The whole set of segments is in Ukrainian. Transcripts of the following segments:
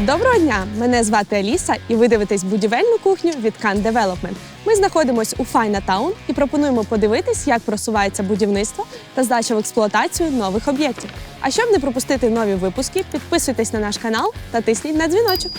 Доброго дня! Мене звати Аліса, і ви дивитесь будівельну кухню від Can Development. Ми знаходимося у Файна Таун і пропонуємо подивитись, як просувається будівництво та здача в експлуатацію нових об'єктів. А щоб не пропустити нові випуски, підписуйтесь на наш канал та тисніть на дзвіночок.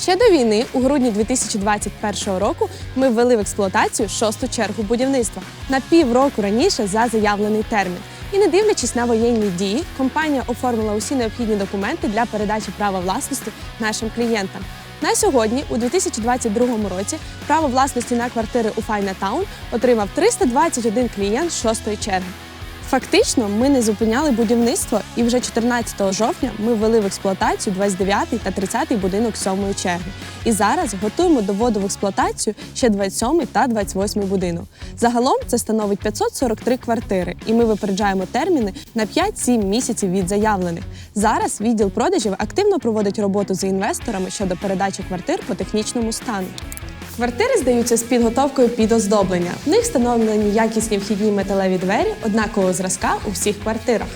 Ще до війни, у грудні 2021 року, ми ввели в експлуатацію шосту чергу будівництва на півроку раніше за заявлений термін. І не дивлячись на воєнні дії, компанія оформила усі необхідні документи для передачі права власності нашим клієнтам. На сьогодні, у 2022 році, право власності на квартири у Файна Таун отримав 321 клієнт шостої черги. Фактично, ми не зупиняли будівництво, і вже 14 жовтня ми ввели в експлуатацію 29 та 30 будинок сьомої черги. І зараз готуємо до вводу в експлуатацію ще 27 та 28 будинок. Загалом це становить 543 квартири, і ми випереджаємо терміни на 5-7 місяців від заявлених. Зараз відділ продажів активно проводить роботу з інвесторами щодо передачі квартир по технічному стану. Квартири здаються з підготовкою під оздоблення. В них встановлені якісні вхідні металеві двері однакового зразка у всіх квартирах.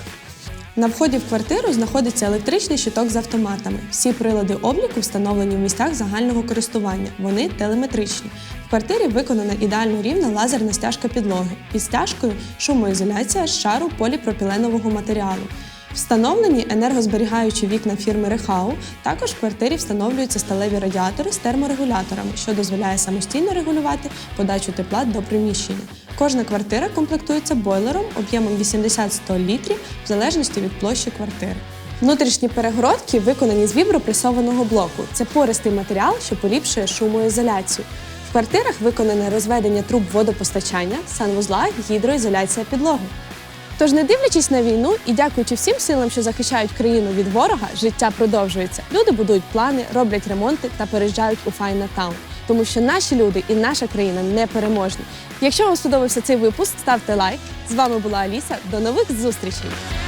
На вході в квартиру знаходиться електричний щиток з автоматами. Всі прилади обліку встановлені в місцях загального користування. Вони телеметричні. В квартирі виконана ідеально рівна лазерна стяжка підлоги. Під стяжкою шумоізоляція з шару поліпропіленового матеріалу. Встановлені енергозберігаючі вікна фірми Рехау. Також в квартирі встановлюються сталеві радіатори з терморегуляторами, що дозволяє самостійно регулювати подачу тепла до приміщення. Кожна квартира комплектується бойлером об'ємом 80-100 літрів в залежності від площі квартири. Внутрішні перегородки виконані з вібропресованого блоку. Це пористий матеріал, що поліпшує шумоізоляцію. В квартирах виконане розведення труб водопостачання, санвузла, гідроізоляція підлоги. Тож, не дивлячись на війну і дякуючи всім силам, що захищають країну від ворога, життя продовжується. Люди будують плани, роблять ремонти та переїжджають у Файна Таун. Тому що наші люди і наша країна непереможні. Якщо вам сподобався цей випуск, ставте лайк. З вами була Аліса. До нових зустрічей!